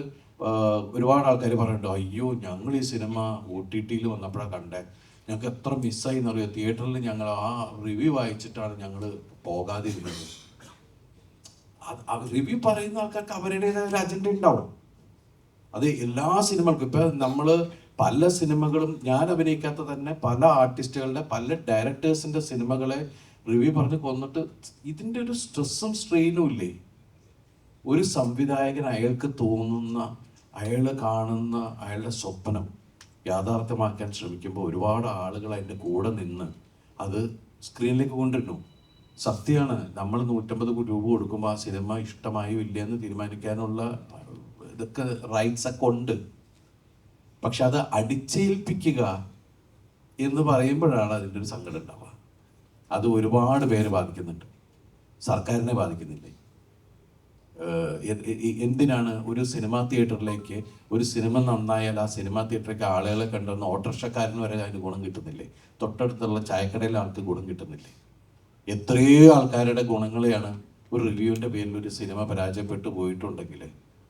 ഒരുപാട് ആൾക്കാർ പറയുന്നുണ്ട് അയ്യോ ഞങ്ങൾ ഈ സിനിമ ഒ ടി ടിയിൽ വന്നപ്പോഴാണ് കണ്ടേ. ഞങ്ങൾക്ക് എത്ര മിസ്സായി എന്നറിയോ തിയേറ്ററിൽ ഞങ്ങൾ ആ റിവ്യൂ വായിച്ചിട്ടാണ് ഞങ്ങൾ പോകാതിരുന്നത്. റിവ്യൂ പറയുന്ന ആൾക്കാർക്ക് അവരുടേതായ ഒരു അജണ്ട ഉണ്ടാവും. അത് എല്ലാ സിനിമകൾക്കും ഇപ്പൊ നമ്മൾ പല സിനിമകളും ഞാൻ അഭിനയിക്കാത്ത തന്നെ പല ആർട്ടിസ്റ്റുകളുടെ പല ഡയറക്ടേഴ്സിന്റെ സിനിമകളെ റിവ്യൂ പറഞ്ഞ് കൊന്നിട്ട് ഇതിന്റെ ഒരു സ്ട്രെസ്സും സ്ട്രെയിനും ഇല്ലേ? ഒരു സംവിധായകൻ അയാൾക്ക് തോന്നുന്ന അയാൾ കാണുന്ന അയാളുടെ സ്വപ്നം. യാഥാർത്ഥ്യമാക്കാൻ ശ്രമിക്കുമ്പോൾ ഒരുപാട് ആളുകൾ അതിന്റെ കൂടെ നിന്ന് അത് സ്ക്രീനിലേക്ക് കൊണ്ടുവരുന്നു. സത്യമാണ് നമ്മൾ നൂറ്റമ്പത് രൂപ കൊടുക്കുമ്പോൾ ആ സിനിമ ഇഷ്ടമായോ ഇല്ലയെന്ന് തീരുമാനിക്കാനുള്ള ഇതൊക്കെ റൈറ്റ്സ് ഒക്കെ ഉണ്ട്. പക്ഷെ അത് അടിച്ചേൽപ്പിക്കുക എന്ന് പറയുമ്പോഴാണ് അതിന്റെ ഒരു സങ്കടം ഉണ്ടാവുക. അത് ഒരുപാട് പേരെ ബാധിക്കുന്നുണ്ട്. സർക്കാരിനെ ബാധിക്കുന്നില്ലേ? എന്തിനാണ് ഒരു സിനിമാ തിയേറ്ററിലേക്ക് ഒരു സിനിമ നന്നായാൽ ആ സിനിമാ തിയേറ്ററിലേക്ക് ആളുകളെ കണ്ടുവന്ന ഓട്ടോറിക്ഷക്കാരന് വരെ അതിന് ഗുണം കിട്ടുന്നില്ലേ? തൊട്ടടുത്തുള്ള ചായക്കടയിൽ ആൾക്ക് ഗുണം കിട്ടുന്നില്ലേ? എത്രയോ ആൾക്കാരുടെ ഗുണങ്ങളെയാണ് ഒരു റിവ്യൂവിന്റെ പേരിൽ ഒരു സിനിമ പരാജയപ്പെട്ടു പോയിട്ടുണ്ടെങ്കിൽ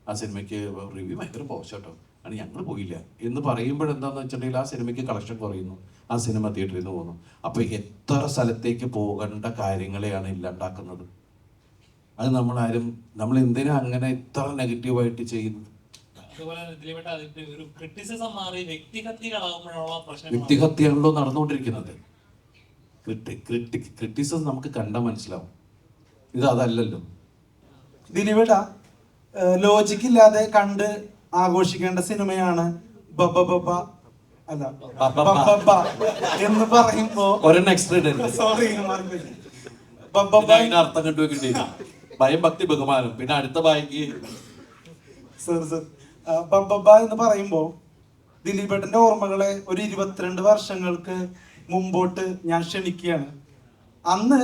ആ സിനിമയ്ക്ക് റിവ്യൂ ഭയങ്കര മോശട്ടോ. ആണ് ഞങ്ങൾ പോയില്ല. എന്ന് പറയുമ്പോഴെന്താന്ന് വെച്ചിട്ടുണ്ടെങ്കിൽ ആ സിനിമയ്ക്ക് കളക്ഷൻ കുറയുന്നു. ആ സിനിമ തിയേറ്ററിൽ നിന്ന് പോകുന്നു. അപ്പോൾ എത്ര സ്ഥലത്തേക്ക് പോകേണ്ട കാര്യങ്ങളെയാണ് ഇല്ലാണ്ടാക്കുന്നത്? അത് നമ്മളാരും നമ്മൾ എന്തിനാ അങ്ങനെ ഇത്ര നെഗറ്റീവായിട്ട് ചെയ്യുന്നത്? വ്യക്തിഹത്യാണല്ലോ വ്യക്തിഹത്യയാണല്ലോ നടന്നുകൊണ്ടിരിക്കുന്നത്. ക്രിട്ടിസിസം നമുക്ക് കണ്ടാൽ മനസ്സിലാവും. ഇത് അതല്ലല്ലോ. ദിലീപേട്ട ലോജിക് ഇല്ലാതെ കണ്ട് ആഘോഷിക്കേണ്ട സിനിമയാണ് ബബ ബബ അല്ല ബബ. എന്ന് പറയുമ്പോ ഒരെണ്ണം എക്സ്ട്രാ ഇടരുത്. സോറി അർത്ഥം കണ്ടുവെക്കേണ്ടി ഭയം ഭക്തി ബഹുമാനം. പിന്നെ അടുത്ത ബായിക്ക് സർ സർ എന്ന് പറയുമ്പോ ദിലീപേട്ടന്റെ ഓർമ്മകളെ ഒരു ഇരുപത്തിരണ്ട് വർഷങ്ങൾക്ക് മുമ്പോട്ട് ഞാൻ ക്ഷണിക്കുകയാണ്. അന്ന്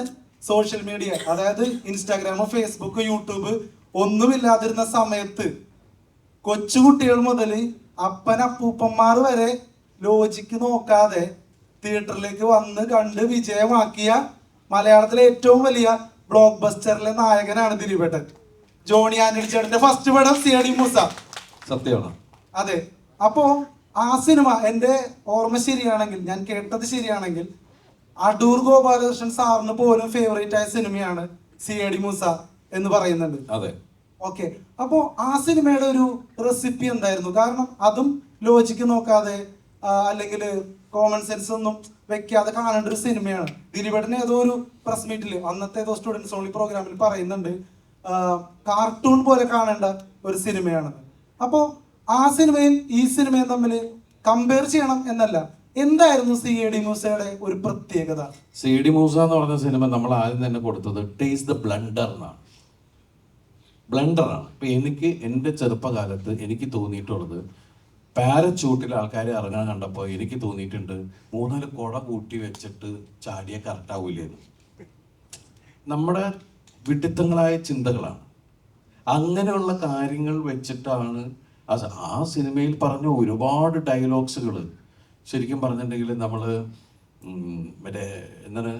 സോഷ്യൽ മീഡിയ അതായത് ഇൻസ്റ്റാഗ്രാം ഫേസ്ബുക്ക് യൂട്യൂബ് ഒന്നുമില്ലാതിരുന്ന സമയത്ത് കൊച്ചുകുട്ടികൾ മുതൽ അപ്പൻ അപ്പൂപ്പന്മാർ വരെ ലോജിക്ക് നോക്കാതെ തിയേറ്ററിലേക്ക് വന്ന് കണ്ട് വിജയമാക്കിയ മലയാളത്തിലെ ഏറ്റവും വലിയ ബ്ലോക്ക് ബസ്റ്ററിലെ നായകനാണ് ദിലീപേട്ടൻ. ജോണി ആന്റണി ചേട്ടന്റെ ഫസ്റ്റ് പടം സിയണി മൂസ. സത്യമാണ്. അതെ. അപ്പോ ആ സിനിമ എന്റെ ഓർമ്മ ശരിയാണെങ്കിൽ ഞാൻ കേട്ടത് ശരിയാണെങ്കിൽ അടൂർ ഗോപാലകൃഷ്ണൻ സാറിന് പോലും ഫേവറേറ്റ് ആയ സിനിമയാണ് സി ഡി മൂസ എന്ന് പറയുന്നുണ്ട്. അതെ. ഓക്കെ. അപ്പോ ആ സിനിമയുടെ ഒരു റെസിപ്പി എന്തായിരുന്നു? കാരണം അതും ലോജിക്ക് നോക്കാതെ അല്ലെങ്കിൽ കോമൺ സെൻസ് ഒന്നും വെക്കാതെ കാണേണ്ട ഒരു സിനിമയാണ്. ദിലീപേട്ടൻ ഏതോ ഒരു പ്രസ് മീറ്റിൽ അന്നത്തെ ഏതോ സ്റ്റുഡൻസ് ഓൺലി പ്രോഗ്രാമിൽ പറയുന്നുണ്ട് കാർട്ടൂൺ പോലെ കാണേണ്ട ഒരു സിനിമയാണ് അപ്പോ ആ സിനിമയും ഈ സിനിമയും തമ്മിൽ കമ്പയർ ചെയ്യണം എന്നല്ല എന്തായിരുന്നു സി എ ഡി മൂസയുടെ ഒരു പ്രത്യേകത? സി ഡി മൂസ എന്ന് പറഞ്ഞ സിനിമ നമ്മൾ ആദ്യം തന്നെ കൊടുത്തത് ടേസ് ദ ബ്ലണ്ടർ എന്നാണ്. ബ്ലണ്ടറാണ് ഇപ്പൊ എനിക്ക് എന്റെ ചെറുപ്പകാലത്ത് എനിക്ക് തോന്നിയിട്ടുള്ളത് പാരച്ചൂട്ടിൽ ആൾക്കാർ ഇറങ്ങാൻ കണ്ടപ്പോൾ എനിക്ക് തോന്നിയിട്ടുണ്ട് മൂന്നാൽ കുട കൂട്ടി വെച്ചിട്ട് ചാടിയ കറക്റ്റാവൂലെന്ന് നമ്മുടെ വിഡിത്തങ്ങളായ ചിന്തകളാണ്. അങ്ങനെയുള്ള കാര്യങ്ങൾ വെച്ചിട്ടാണ് ആ സിനിമയിൽ പറഞ്ഞ ഒരുപാട് ഡയലോഗ്സുകൾ ശരിക്കും പറഞ്ഞിട്ടുണ്ടെങ്കിൽ നമ്മൾ മറ്റേ എന്താണ്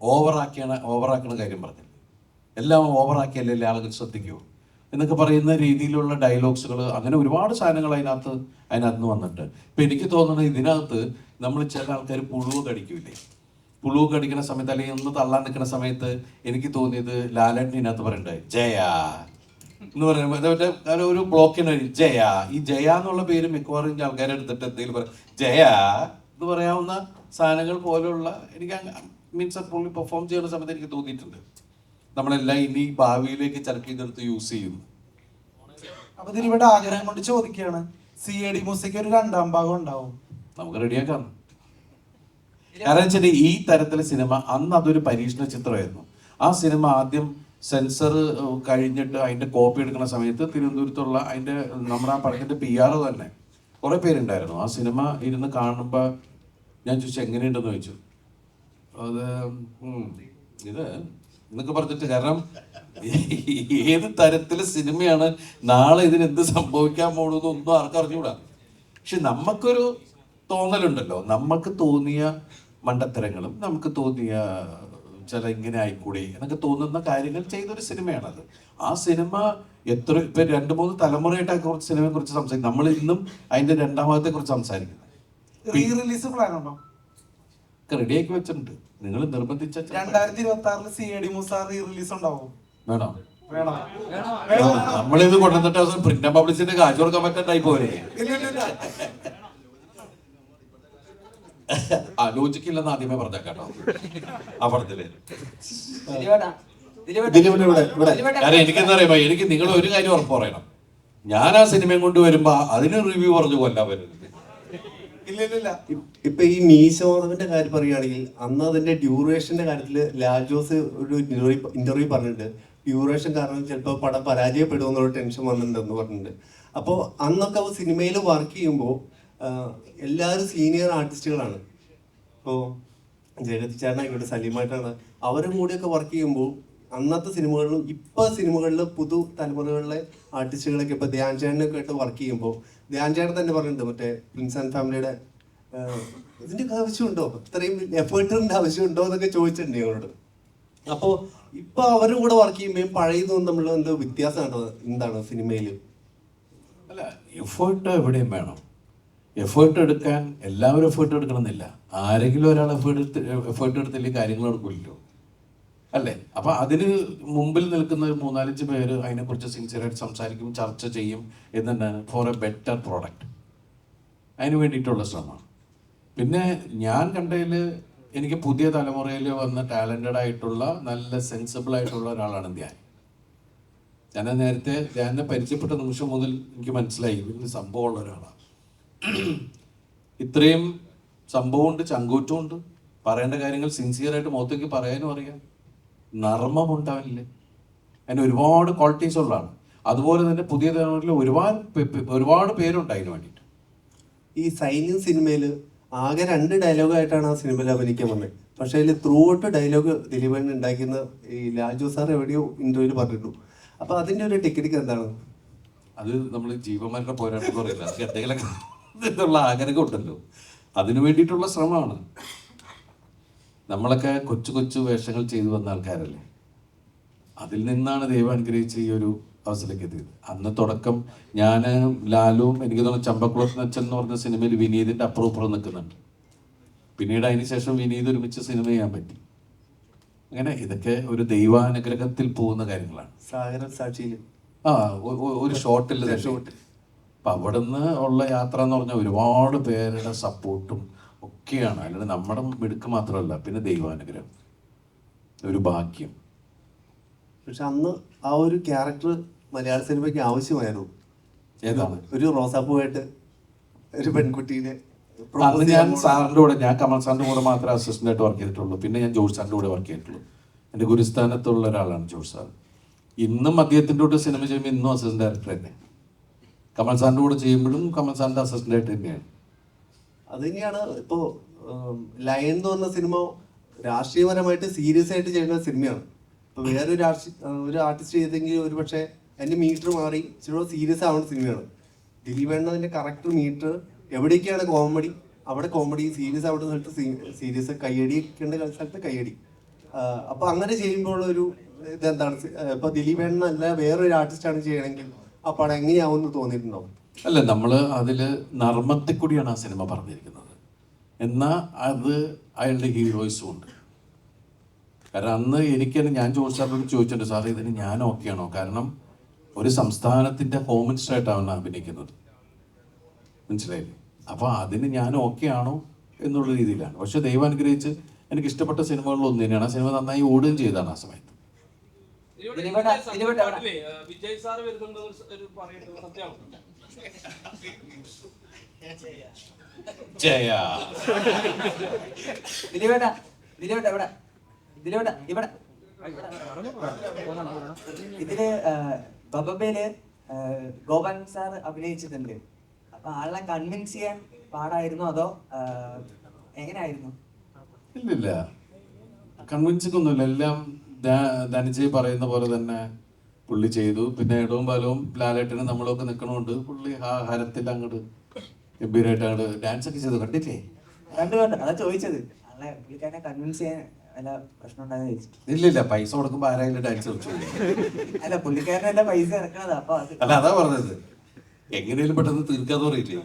ഓവറാക്കിയാണ് ഓവറാക്കണ കാര്യം പറഞ്ഞില്ല? എല്ലാം ഓവറാക്കിയല്ലേ ആളുകൾ ശ്രദ്ധിക്കുമോ എന്നൊക്കെ പറയുന്ന രീതിയിലുള്ള ഡയലോഗ്സുകൾ അങ്ങനെ ഒരുപാട് സാധനങ്ങൾ അതിനകത്ത് അതിനകത്ത് നിന്ന് വന്നിട്ട് ഇപ്പം എനിക്ക് തോന്നുന്നത് ഇതിനകത്ത് നമ്മൾ ചില ആൾക്കാർ പുഴുവ് കടിക്കൂലേ പുഴുവ് കടിക്കുന്ന സമയത്ത് അല്ലെങ്കിൽ ഒന്ന് തള്ളാൻ നിൽക്കുന്ന സമയത്ത് എനിക്ക് തോന്നിയത് ലാലേട്ടൻ ഇതിനകത്ത് പറയണ്ടായി ജയ എന്ന് പറയുമ്പോൾ മറ്റേ ഒരു ബ്ലോക്കിന് ജയ. ഈ ജയ എന്നുള്ള പേര് മിക്കവാറും ആൾക്കാരെ എടുത്തിട്ട് എന്തെങ്കിലും പറയും ജയ എന്ന് പറയാവുന്ന സാധനങ്ങൾ പോലെയുള്ള എനിക്ക് മീൻസ് പുള്ളി പെർഫോം ചെയ്യുന്ന സമയത്ത് എനിക്ക് തോന്നിയിട്ടുണ്ട്. നമ്മളെല്ലാം ഇനി ഭാവിയിലേക്ക് ചിലപ്പോൾ ഇതെടുത്ത് യൂസ് ചെയ്യും അപ്പൊ ഇവിടെ ആഗ്രഹം കൊണ്ട് ചോദിക്കുകയാണ് സി എ ഡി മൂസയ്ക്ക് ഒരു രണ്ടാം ഭാഗം ഉണ്ടാവും. നമുക്ക് റെഡിയാക്കാം കാരണം വെച്ചാൽ ഈ തരത്തിലെ സിനിമ അന്ന് അതൊരു പരീക്ഷണ ചിത്രമായിരുന്നു. ആ സിനിമ ആദ്യം സെൻസർ കഴിഞ്ഞിട്ട് അതിന്റെ കോപ്പി എടുക്കുന്ന സമയത്ത് തിരുവനന്തപുരത്തുള്ള അതിന്റെ നമ്മുടെ ആ പടത്തിന്റെ പി ആർ തന്നെ കുറെ പേരുണ്ടായിരുന്നു. ആ സിനിമ ഇരുന്ന് കാണുമ്പോൾ ഞാൻ ചോദിച്ചു എങ്ങനെയുണ്ടെന്ന് ചോദിച്ചു? അത് ഇത് എന്നൊക്കെ പറഞ്ഞിട്ട് കാരണം ഏത് തരത്തിലെ സിനിമയാണ് നാളെ ഇതിന് എന്ത് സംഭവിക്കാൻ പോകുന്നതെന്ന് ഒന്നും ആർക്കും അറിഞ്ഞുകൂടാ. പക്ഷെ നമുക്കൊരു തോന്നലുണ്ടല്ലോ. നമുക്ക് തോന്നിയ മണ്ടത്തരങ്ങളും നമുക്ക് തോന്നിയ ചില ഇങ്ങനെ ആയിക്കൂടെ എന്നൊക്കെ തോന്നുന്ന കാര്യങ്ങൾ ചെയ്തൊരു സിനിമയാണത്. ആ സിനിമ എത്ര ഇപ്പൊ രണ്ട് മൂന്ന് തലമുറയായിട്ട് കുറച്ച് സിനിമയെ കുറിച്ച് സംസാരിക്കും നമ്മൾ ഇന്നും അതിന്റെ രണ്ടാമത്തെ കുറിച്ച് സംസാരിക്കുന്നത്. റീ റിലീസ് പ്ലാൻ റെഡിയാക്കി വെച്ചിട്ടുണ്ട്. നിങ്ങൾ നിർബന്ധിച്ച രണ്ടായിരത്തി ഇരുപത്തി ആറിൽ C A D Moosa release ഉണ്ടാവും. വേണോ? നമ്മളിത് കൊണ്ടുവന്നിട്ട് അവസാനം പ്രിന്റ് പബ്ലിസിന്റെ കാശ് കൊടുക്കാൻ പറ്റാണ്ടായി പോലെ ആലോചിക്കില്ലെന്ന് ആദ്യമേ പറഞ്ഞ കേട്ടോ അവിടത്തിൽ എനിക്കെന്താ അറിയാമോ? എനിക്ക് നിങ്ങൾ ഒരു കാര്യം ഉറപ്പ് പറയണം. ഞാൻ ആ സിനിമയും കൊണ്ട് വരുമ്പോ അതിന് റിവ്യൂ പറഞ്ഞു കൊല്ലാൻ വരുന്നത് ഇല്ല ഇപ്പൊ ഈ മീശോധവന്റെ കാര്യം പറയുകയാണെങ്കിൽ അന്ന് അതിന്റെ ഡ്യൂറേഷന്റെ കാര്യത്തിൽ ലാജോസ് ഒരു ഇന്റർവ്യൂ പറഞ്ഞിട്ടുണ്ട്. ഡ്യൂറേഷൻ കാരണം ചിലപ്പോൾ പടം പരാജയപ്പെടുമെന്നുള്ള ടെൻഷൻ വന്നിട്ടുണ്ടെന്ന് പറഞ്ഞിട്ടുണ്ട്. അപ്പോൾ അന്നൊക്കെ സിനിമയിൽ വർക്ക് ചെയ്യുമ്പോൾ എല്ലാവരും സീനിയർ ആർട്ടിസ്റ്റുകളാണ് ഇപ്പോൾ ജഗതി ചേട്ടനായിക്കോട്ടെ സലീമായിട്ടാണ് അവരും കൂടിയൊക്കെ വർക്ക് ചെയ്യുമ്പോൾ അന്നത്തെ സിനിമകളിലും ഇപ്പൊ സിനിമകളിലും പുതു തലമുറകളിലെ ആർട്ടിസ്റ്റുകളൊക്കെ ഇപ്പൊ ധ്യാൻ ചേട്ടനൊക്കെ ആയിട്ട് വർക്ക് ചെയ്യുമ്പോൾ ധ്യാൻ ചേട്ടൻ തന്നെ പറഞ്ഞിട്ടുണ്ട്. മറ്റേ പ്രിൻസ് ആൻഡ് ഫാമിലിയുടെ ഇതിന്റെ ആവശ്യമുണ്ടോ? ഇത്രയും എഫേർട്ടിന്റെ ആവശ്യമുണ്ടോ എന്നൊക്കെ ചോദിച്ചിട്ടുണ്ട് ഞങ്ങളോട് അപ്പോ ഇപ്പൊ അവരുടെ കൂടെ വർക്ക് ചെയ്യുമ്പോൾ പഴയതും തമ്മിലുള്ള എന്തോ വ്യത്യാസം എന്താണ് സിനിമയിൽ അല്ല എഫേർട്ട് എവിടെയും വേണം. എഫേർട്ട് എടുക്കാൻ എല്ലാവരും എഫേർട്ട് എടുക്കണമെന്നില്ല. ആരെങ്കിലും ഒരാൾ എഫേർട്ട് എടുത്ത് എഫേർട്ട് എടുത്തില്ലെങ്കിൽ കാര്യങ്ങൾ നടക്കില്ലല്ലോ അല്ലേ? അപ്പൊ അതിന് മുമ്പിൽ നിൽക്കുന്ന ഒരു മൂന്നാലഞ്ച് പേര് അതിനെക്കുറിച്ച് സിൻസിയറായിട്ട് സംസാരിക്കും ചർച്ച ചെയ്യും എന്നുണ്ടാണ് ഫോർ എ ബെറ്റർ പ്രോഡക്റ്റ് അതിന് വേണ്ടിയിട്ടുള്ള ശ്രമമാണ് പിന്നെ ഞാൻ കണ്ടതിൽ എനിക്ക് പുതിയ തലമുറയിൽ വന്ന ടാലന്റഡ് ആയിട്ടുള്ള നല്ല സെൻസിബിൾ ആയിട്ടുള്ള ഒരാളാണ് ധ്യാൻ. ഞാൻ നേരത്തെ ധ്യാനെ പരിചയപ്പെട്ട നിമിഷം മുതൽ എനിക്ക് മനസ്സിലായി. ഇതിന് സംഭവമുള്ള ഒരാളാണ് ഇത്രയും സംഭവമുണ്ട് ചങ്കൂറ്റമുണ്ട്. പറയേണ്ട കാര്യങ്ങൾ സിൻസിയറായിട്ട് മുഖത്തേക്ക് പറയാനും അറിയാം. നർമ്മമുണ്ടാവില്ലേ. അതിന് ഒരുപാട് ക്വാളിറ്റീസ് ഉള്ളതാണ്. അതുപോലെ തന്നെ പുതിയ തലമുറയിൽ ഒരുപാട് ഒരുപാട് പേരുണ്ട് അതിന് വേണ്ടിയിട്ട്. ഈ സൈന്യം സിനിമയിൽ ആകെ രണ്ട് ഡയലോഗായിട്ടാണ് ആ സിനിമയിൽ അഭിനയിക്കാൻ വന്നത്. പക്ഷേ അതിൽ ത്രൂ ഔട്ട് ഡയലോഗ് ദിലീപൻ ഉണ്ടാക്കുന്ന ഈ രാജു സാർ എവിടെയോ ഇന്റർവ്യൂവിൽ പറഞ്ഞിട്ടു അപ്പൊ അതിന്റെ ഒരു ടെക്നിക്ക് എന്താണ്? അത് നമ്മൾ ജീവന്മാരുടെ പോരാട്ടം പറയില്ല എന്തെങ്കിലും ആഗ്രഹം ഉണ്ടല്ലോ. അതിനു വേണ്ടിയിട്ടുള്ള ശ്രമമാണ്. നമ്മളൊക്കെ കൊച്ചു കൊച്ചു വേഷങ്ങൾ ചെയ്തു വന്ന ആൾക്കാരല്ലേ? അതിൽ നിന്നാണ് ദൈവം അനുഗ്രഹിച്ച ഈ ഒരു അവസ്ഥയിലേക്ക് എത്തിയത്. അന്ന് തുടക്കം ഞാൻ ലാലുവും എനിക്ക് തോന്നുന്നു ചമ്പക്കുളത്ത് അച്ഛൻ എന്ന് പറഞ്ഞ സിനിമയിൽ വിനീതിന്റെ അപ്പുറം ഇപ്പുറം നിൽക്കുന്നുണ്ട്. പിന്നീട് അതിന് ശേഷം വിനീത് ഒരുമിച്ച് സിനിമ ചെയ്യാൻ പറ്റി. അങ്ങനെ ഇതൊക്കെ ഒരു ദൈവാനുഗ്രഹത്തിൽ പോകുന്ന കാര്യങ്ങളാണ്. സാഗര സാക്ഷിയിൽ ആ ഒരു ഒരു ഷോട്ടിൽ ഷോട്ട് അപ്പൊ അവിടുന്ന് ഉള്ള യാത്ര എന്ന് പറഞ്ഞാൽ ഒരുപാട് പേരുടെ സപ്പോർട്ടും ഒക്കെയാണ്. അല്ലാണ്ട് നമ്മുടെ മിടുക്ക് മാത്രമല്ല പിന്നെ ദൈവാനുഗ്രഹം. ഒരു ഭാഗ്യം. പക്ഷെ അന്ന് ആ ഒരു ക്യാരക്ടർ മലയാള സിനിമയ്ക്ക് ആവശ്യമായിരുന്നു. ഏതാണ്? ഒരു റോസാപ്പൂവായിട്ട് ഒരു പെൺകുട്ടീനെ അന്ന് ഞാൻ സാറിന്റെ കൂടെ ഞാൻ കമൽ സാറിന്റെ കൂടെ മാത്രമേ അസിസ്റ്റന്റ് ആയിട്ട് വർക്ക് ചെയ്തിട്ടുള്ളൂ. പിന്നെ ഞാൻ ജോർജ് സാറിന്റെ കൂടെ വർക്ക് ചെയ്തിട്ടുള്ളൂ. എന്റെ ഗുരുസ്ഥാനത്തുള്ള ഒരാളാണ് ജോർജ് സാർ ഇന്നും അദ്ദേഹത്തിന്റെ കൂടെ സിനിമ ചെയ്യുമ്പോൾ ഇന്നും അസിസ്റ്റന്റ് ഡയറക്ടർ തന്നെ. കമൽ സാറിന്റെ കൂടെ ചെയ്യുമ്പോഴും കമൽ സാറിന്റെ അസിസ്റ്റന്റ് ആയിട്ട് തന്നെയാണ്. അത് തന്നെയാണ് ഇപ്പോ ലയൻ എന്ന് പറഞ്ഞ സിനിമ രാഷ്ട്രീയപരമായിട്ട് സീരിയസ് ആയിട്ട് ചെയ്യുന്ന സിനിമയാണ്. ഇപ്പൊ വേറെ രാഷ്ട്രീയ ഒരു ആർട്ടിസ്റ്റ് ചെയ്തെങ്കിൽ ഒരു പക്ഷേ അതിന്റെ മീറ്റർ മാറി ഇച്ചിരി സീരിയസ് ആവുന്ന സിനിമയാണ്. ദിലീപേണ്ണ എണ്ണതിന്റെ കറക്റ്റ് മീറ്റർ എവിടേക്കാണ് കോമഡി അവിടെ കോമഡി സീരിയസ് ആവുന്ന സ്ഥലത്ത് സീരിയസ് കയ്യടി ഒക്കെയുള്ള സ്ഥലത്ത് കയ്യടി. ആ, അപ്പൊ അങ്ങനെ ചെയ്യുമ്പോൾ ഒരു ഇതെന്താണ്? ഇപ്പൊ ദിലീപ് എണ്ണ അല്ല വേറൊരു ആർട്ടിസ്റ്റാണ് ചെയ്യണമെങ്കിൽ ആ പടം എങ്ങനെയാവുമെന്ന് തോന്നിയിട്ടുണ്ടോ? അല്ല നമ്മൾ അതിൽ നർമ്മത്തിൽ കൂടിയാണ് ആ സിനിമ പറഞ്ഞിരിക്കുന്നത് എന്നാൽ അത് അയാളുടെ ഹീറോയിസും ഉണ്ട് കാരണം അന്ന് എനിക്ക് ഞാൻ ജോർജ് ചോദിച്ചിട്ടുണ്ട് സാറേ ഇതിന് ഞാൻ ആണോ കാരണം ഒരു സംസ്ഥാനത്തിന്റെ ഹോം മിനിസ്റ്റർ ആയിട്ടാണ് അഭിനയിക്കുന്നത് മനസ്സിലായില്ലേ അപ്പോൾ അതിന് ഞാൻ ഓക്കെ ആണോ എന്നുള്ള രീതിയിലാണ് പക്ഷെ ദൈവം അനുഗ്രഹിച്ച് എനിക്ക് ഇഷ്ടപ്പെട്ട സിനിമകളിൽ ഒന്ന് തന്നെയാണ് ആ സിനിമ നന്നായി ഓടുകയും ചെയ്താണ് ആ സമയത്ത് വിജയ് സാർ വരുന്നുണ്ടെന്ന് പറയുന്നത് സത്യമാണ് ജയ. ദിലീപേട്ടാ ദിലീപേട്ടാ ഇവിടെ. ദിലീപേട്ടാ ഇവിടെ. ഇതിൽ ബബബയിൽ ഗോപാൽ സാർ അഭിനയിച്ചിട്ടുണ്ട്. അപ്പൊ ആളെ കൺവിൻസ് ചെയ്യാൻ പാടായിരുന്നു അതോ എങ്ങനെയായിരുന്നു ഇല്ലില്ല. കൺവിൻസിംഗ് ഒന്നുമില്ല. എല്ലാം ധനജയ് പറയുന്ന പോലെ തന്നെ പുള്ളി ചെയ്തു. പിന്നെ ഇടവും ബാലവും ലാലേട്ടനും നമ്മളൊക്കെ നിൽക്കണോണ്ട് പുള്ളി ആ ഹരത്തിൽ അങ്ങോട്ട് ഗംഭീരമായിട്ട് അങ്ങോട്ട് ഡാൻസ് ഒക്കെ ചെയ്തു. കണ്ടില്ലേ? കണ്ടു കണ്ടു. അതാ ചോദിച്ചത്. പുള്ളിക്കാരനെ കൺവിൻസ് ചെയ്യാൻ അല്ല പ്രശ്നം ഉണ്ടായെന്ന് ചോദിച്ചു ഇല്ലില്ല പൈസ കൊടുക്കുമ്പോൾ ആരായാലും ഡാൻസ് കളിച്ചു അല്ല പുള്ളിക്കാരനല്ല പൈസ ഇറക്കണത്. അപ്പൊ അല്ല അതാ പറഞ്ഞത്. എങ്ങനെയും പെട്ടെന്ന് തീർക്കാന്ന് പറയില്ലേ?